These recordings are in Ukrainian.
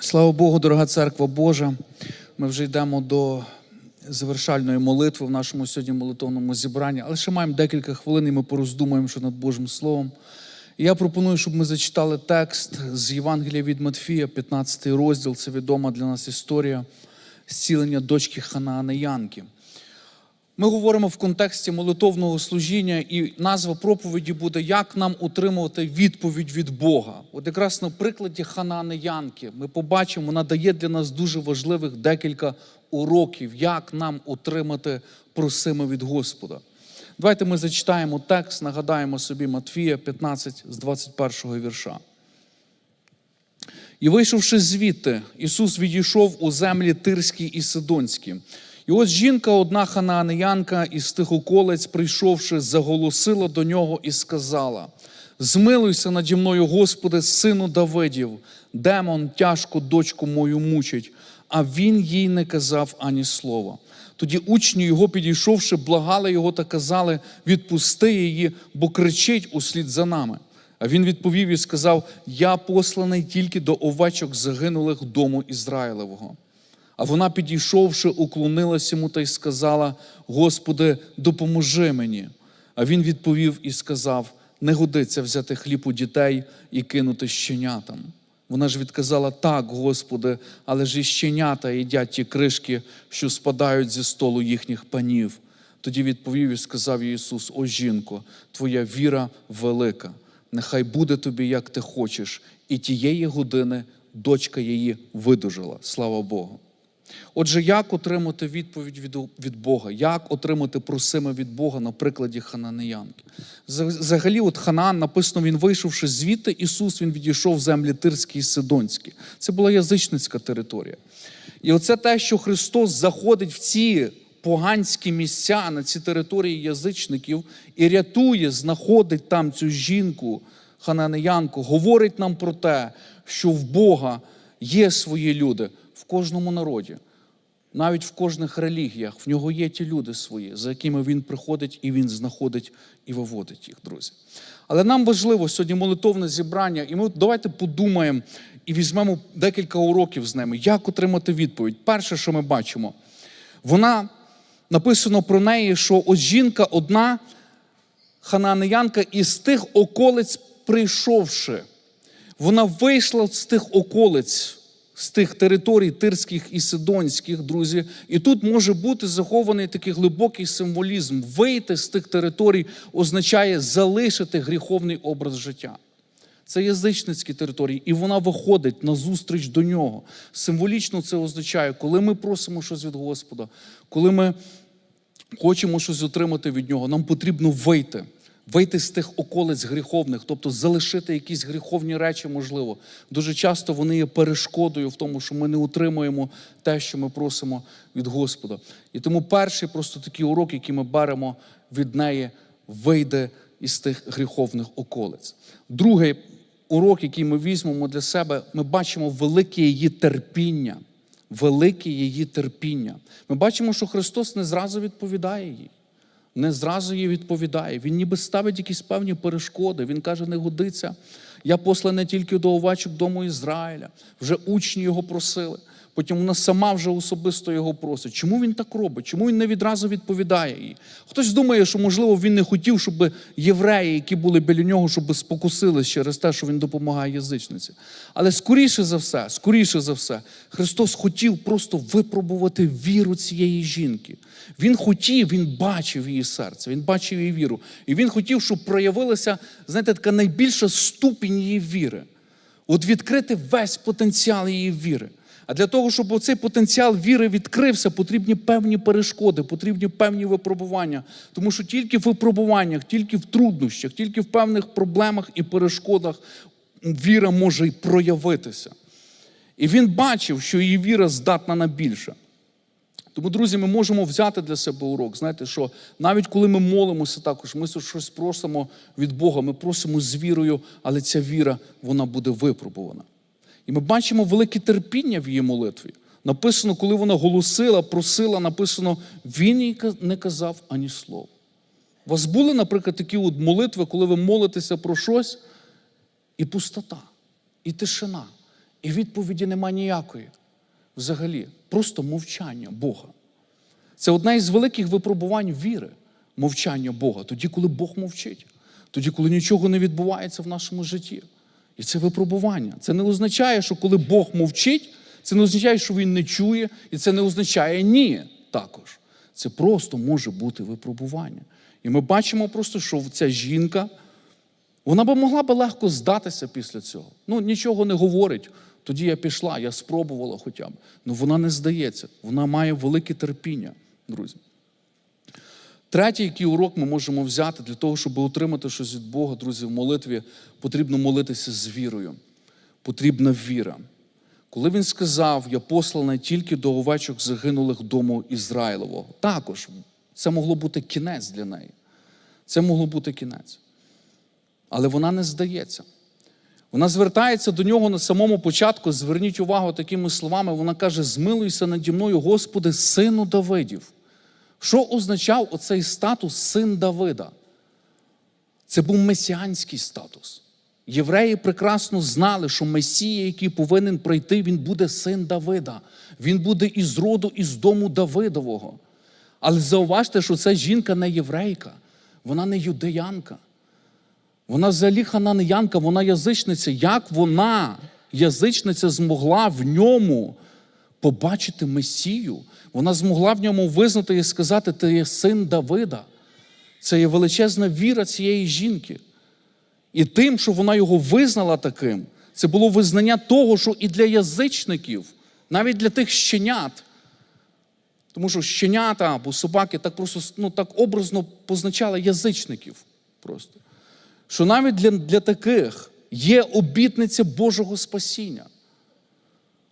Слава Богу, дорога церква Божа. Ми вже йдемо до завершальної молитви в нашому сьогодні молитовному зібранні, але ще маємо декілька хвилин, і ми пороздумаємо що над Божим Словом. І я пропоную, щоб ми зачитали текст з Євангелія від Матфія, 15 розділ. Це відома для нас історія зцілення дочки Ханаанеянки. Ми говоримо в контексті молитовного служіння, і назва проповіді буде Як нам утримувати відповідь від Бога. От якраз на прикладі Ханаанеянки ми побачимо, вона дає для нас дуже важливих декілька уроків, як нам утримати просими від Господа. Давайте ми зачитаємо текст, нагадаємо собі Матфія 15 з 21 вірша. І вийшовши звідти, Ісус відійшов у землі Тирські і Сидонські. І ось жінка, одна ханаанеянка із тих околиць, прийшовши, заголосила до нього і сказала: Змилуйся наді мною, Господи, сину Давидів, демон тяжко дочку мою мучить, а він їй не казав ані слова. Тоді учні його, підійшовши, благали його та казали: відпусти її, бо кричить услід за нами. А він відповів і сказав: Я посланий тільки до овечок загинулих дому Ізраїлевого. А вона, підійшовши, уклонилась йому та й сказала: Господи, допоможи мені. А він відповів і сказав: Не годиться взяти хліб у дітей і кинути щенятам. Вона ж відказала: Так, Господи, але ж і щенята їдять ті кришки, що спадають зі столу їхніх панів. Тоді відповів і сказав Ісус: О жінко, твоя віра велика. Нехай буде тобі, як ти хочеш, і тієї години дочка її видужала. Слава Богу. Отже, як отримати відповідь від, від Бога? Як отримати просиме від Бога на прикладі Хананеянки? Взагалі, от Ханаан написано, він вийшовши звідти, Ісус він відійшов землі Тирські і Сидонські. Це була язичницька територія. І оце те, що Христос заходить в ці поганські місця на ці території язичників і рятує, знаходить там цю жінку, хананеянку, говорить нам про те, що в Бога є свої люди в кожному народі, навіть в кожних релігіях. В нього є ті люди свої, за якими він приходить і він знаходить і виводить їх, друзі. Але нам важливо сьогодні молитовне зібрання, і ми давайте подумаємо і візьмемо декілька уроків з ними, як отримати відповідь. Перше, що ми бачимо, вона написано про неї, що ось жінка одна хананеянка із тих околиць прийшовши. Вона вийшла з тих околиць, з тих територій тирських і сидонських, друзі. І тут може бути захований такий глибокий символізм. Вийти з тих територій означає залишити гріховний образ життя. Це язичницькі території, і вона виходить на зустріч до нього. Символічно це означає, коли ми просимо щось від Господа, коли ми хочемо щось отримати від нього, нам потрібно вийти. Вийти з тих околиць гріховних, тобто залишити якісь гріховні речі, можливо. Дуже часто вони є перешкодою в тому, що ми не утримуємо те, що ми просимо від Господа. І тому перший просто такий урок, який ми беремо від неї, вийде із тих гріховних околиць. Другий урок, який ми візьмемо для себе, ми бачимо велике її терпіння. Велике її терпіння. Ми бачимо, що Христос не зразу відповідає їй не зразу їй відповідає. Він ніби ставить якісь певні перешкоди. Він каже, не годиться. Я посланий тільки до овечок дому Ізраїля. Вже учні його просили. Потім вона сама вже особисто його просить. Чому він так робить? Чому він не відразу відповідає їй? Хтось думає, що, можливо, він не хотів, щоб євреї, які були біля нього, щоб спокусились через те, що він допомагає язичниці. Але скоріше за все, скоріше за все, Христос хотів просто випробувати віру цієї жінки. Він хотів, він бачив її серце, він бачив її віру. І він хотів, щоб проявилася, знаєте, така найбільша ступінь її віри. От відкрити весь потенціал її віри. А для того, щоб оцей потенціал віри відкрився, потрібні певні перешкоди, потрібні певні випробування. Тому що тільки в випробуваннях, тільки в труднощах, тільки в певних проблемах і перешкодах віра може й проявитися. І він бачив, що її віра здатна на більше. Тому, друзі, ми можемо взяти для себе урок. Знаєте, що навіть коли ми молимося також, ми щось просимо від Бога, ми просимо з вірою, але ця віра вона буде випробувана. І ми бачимо велике терпіння в її молитві. Написано, коли вона голосила, просила, написано, він їй не казав ані слова. У вас були, наприклад, такі от молитви, коли ви молитеся про щось, і пустота, і тишина. І відповіді нема ніякої. Взагалі, просто мовчання Бога. Це одне із великих випробувань віри, мовчання Бога. Тоді, коли Бог мовчить, тоді, коли нічого не відбувається в нашому житті. І це випробування. Це не означає, що коли Бог мовчить, це не означає, що Він не чує, і це не означає ні також. Це просто може бути випробування. І ми бачимо просто, що ця жінка, вона би могла би легко здатися після цього. Ну, нічого не говорить. Тоді я пішла, я спробувала хоча б. Ну вона не здається, вона має велике терпіння, друзі. Третій, який урок ми можемо взяти для того, щоб отримати щось від Бога, друзі, в молитві, потрібно молитися з вірою. Потрібна віра. Коли він сказав, я посланий тільки до овечок загинулих дому Ізраїлового, також це могло бути кінець для неї. Це могло бути кінець. Але вона не здається. Вона звертається до нього на самому початку. Зверніть увагу такими словами. Вона каже: Змилуйся наді мною, Господи, сину Давидів. Що означав оцей статус син Давида? Це був месіанський статус. Євреї прекрасно знали, що Месія, який повинен прийти, він буде син Давида. Він буде із роду, із дому Давидового. Але зауважте, що ця жінка не єврейка, вона не юдеянка. Вона взагалі хананеянка, вона язичниця. Як вона, язичниця, змогла в ньому побачити Месію? Вона змогла в ньому визнати і сказати, ти є син Давида. Це є величезна віра цієї жінки. І тим, що вона його визнала таким, це було визнання того, що і для язичників, навіть для тих щенят, тому що щенята або собаки так просто ну, так образно позначали язичників просто. Що навіть для, для таких є обітниця Божого спасіння.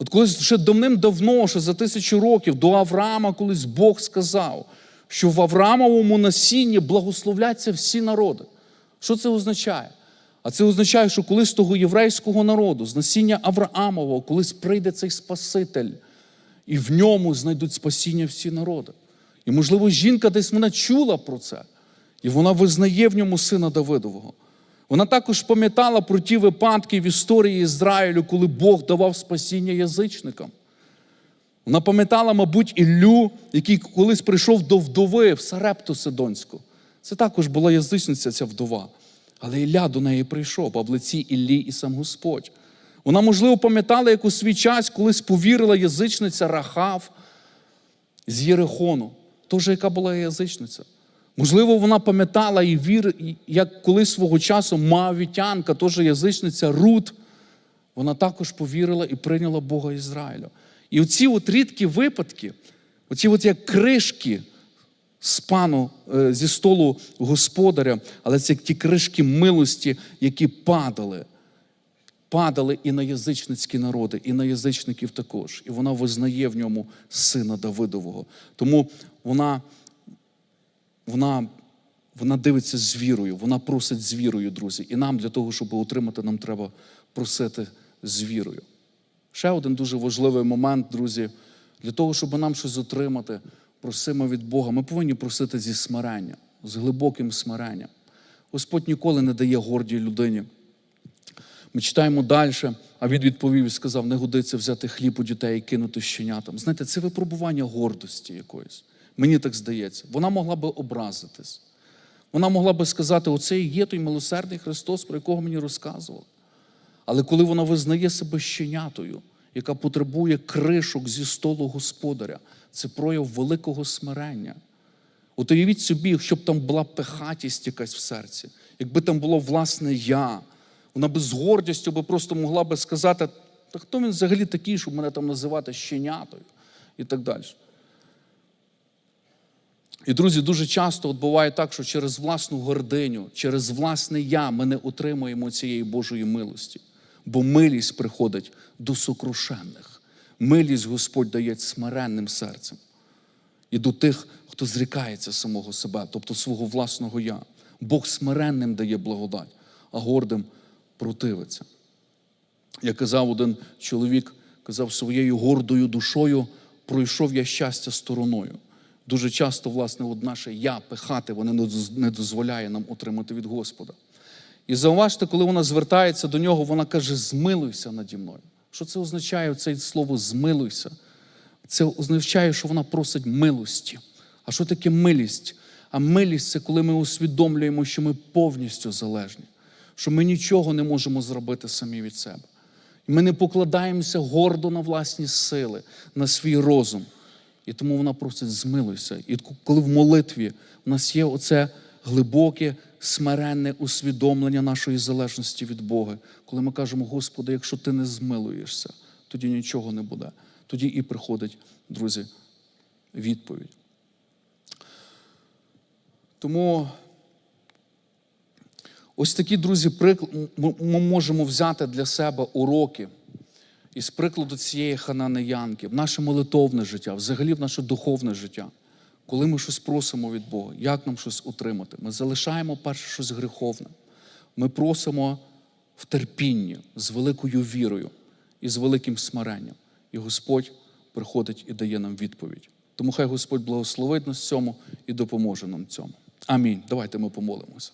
От колись ще давним-давно, ще за тисячу років, до Авраама колись Бог сказав, що в Авраамовому насінні благословляться всі народи. Що це означає? А це означає, що колись того єврейського народу, з насіння Авраамового, колись прийде цей Спаситель, і в ньому знайдуть спасіння всі народи. І, можливо, жінка десь вона чула про це, і вона визнає в ньому сина Давидового. Вона також пам'ятала про ті випадки в історії Ізраїлю, коли Бог давав спасіння язичникам. Вона пам'ятала, мабуть, Іллю, який колись прийшов до вдови в Сарепту Сидонську. Це також була язичниця ця вдова. Але Ілля до неї прийшов, а в лиці Іллі і сам Господь. Вона, можливо, пам'ятала, як у свій час колись повірила язичниця Рахав з Єрихону, теж яка була язичниця. Можливо, вона пам'ятала і вір, як колись свого часу Моавітянка, теж язичниця Рут, вона також повірила і прийняла Бога Ізраїля. І оці от рідкі випадки, оці от як кришки з пану е, зі столу господаря, але це ті кришки милості, які падали. Падали і на язичницькі народи, і на язичників також. І вона визнає в ньому сина Давидового. Тому вона вона, вона дивиться з вірою, вона просить з вірою, друзі. І нам для того, щоб отримати, нам треба просити з вірою. Ще один дуже важливий момент, друзі, для того, щоб нам щось отримати, просимо від Бога. Ми повинні просити зі смирення, з глибоким смиренням. Господь ніколи не дає гордій людині. Ми читаємо далі, а він відповів і сказав: не годиться взяти хліб у дітей і кинути щенятам. Знаєте, це випробування гордості якоїсь. Мені так здається. Вона могла би образитись. Вона могла би сказати: оце і є той милосердний Христос, про якого мені розказував. Але коли вона визнає себе щенятою, яка потребує кришок зі столу господаря, це прояв великого смирення. От уявіть собі, щоб там була пехатість якась в серці, якби там було власне я, вона би з гордістю би просто могла би сказати, та хто він взагалі такий, щоб мене там називати щенятою і так далі. І, друзі, дуже часто от буває так, що через власну гординю, через власне я ми не отримуємо цієї Божої милості. Бо милість приходить до сокрушенних. Милість Господь дає смиренним серцем. І до тих, хто зрікається самого себе, тобто свого власного я. Бог смиренним дає благодать, а гордим противиться. Я казав один чоловік, казав, своєю гордою душою пройшов я щастя стороною. Дуже часто, власне, от наше я пихати, воно не дозволяє нам отримати від Господа. І зауважте, коли вона звертається до нього, вона каже: змилуйся наді мною. Що це означає це слово змилуйся? Це означає, що вона просить милості. А що таке милість? А милість це коли ми усвідомлюємо, що ми повністю залежні, що ми нічого не можемо зробити самі від себе. І ми не покладаємося гордо на власні сили, на свій розум. І тому вона просить змилуйся. І коли в молитві у нас є оце глибоке, смиренне усвідомлення нашої залежності від Бога, коли ми кажемо, Господи, якщо ти не змилуєшся, тоді нічого не буде. Тоді і приходить, друзі, відповідь. Тому ось такі, друзі, ми можемо взяти для себе уроки із прикладу цієї хананеянки, в наше молитовне життя, взагалі в наше духовне життя. Коли ми щось просимо від Бога, як нам щось утримати? Ми залишаємо перше щось гріховне. Ми просимо в терпінні, з великою вірою і з великим смиренням. І Господь приходить і дає нам відповідь. Тому хай Господь благословить нас цьому і допоможе нам цьому. Амінь. Давайте ми помолимося.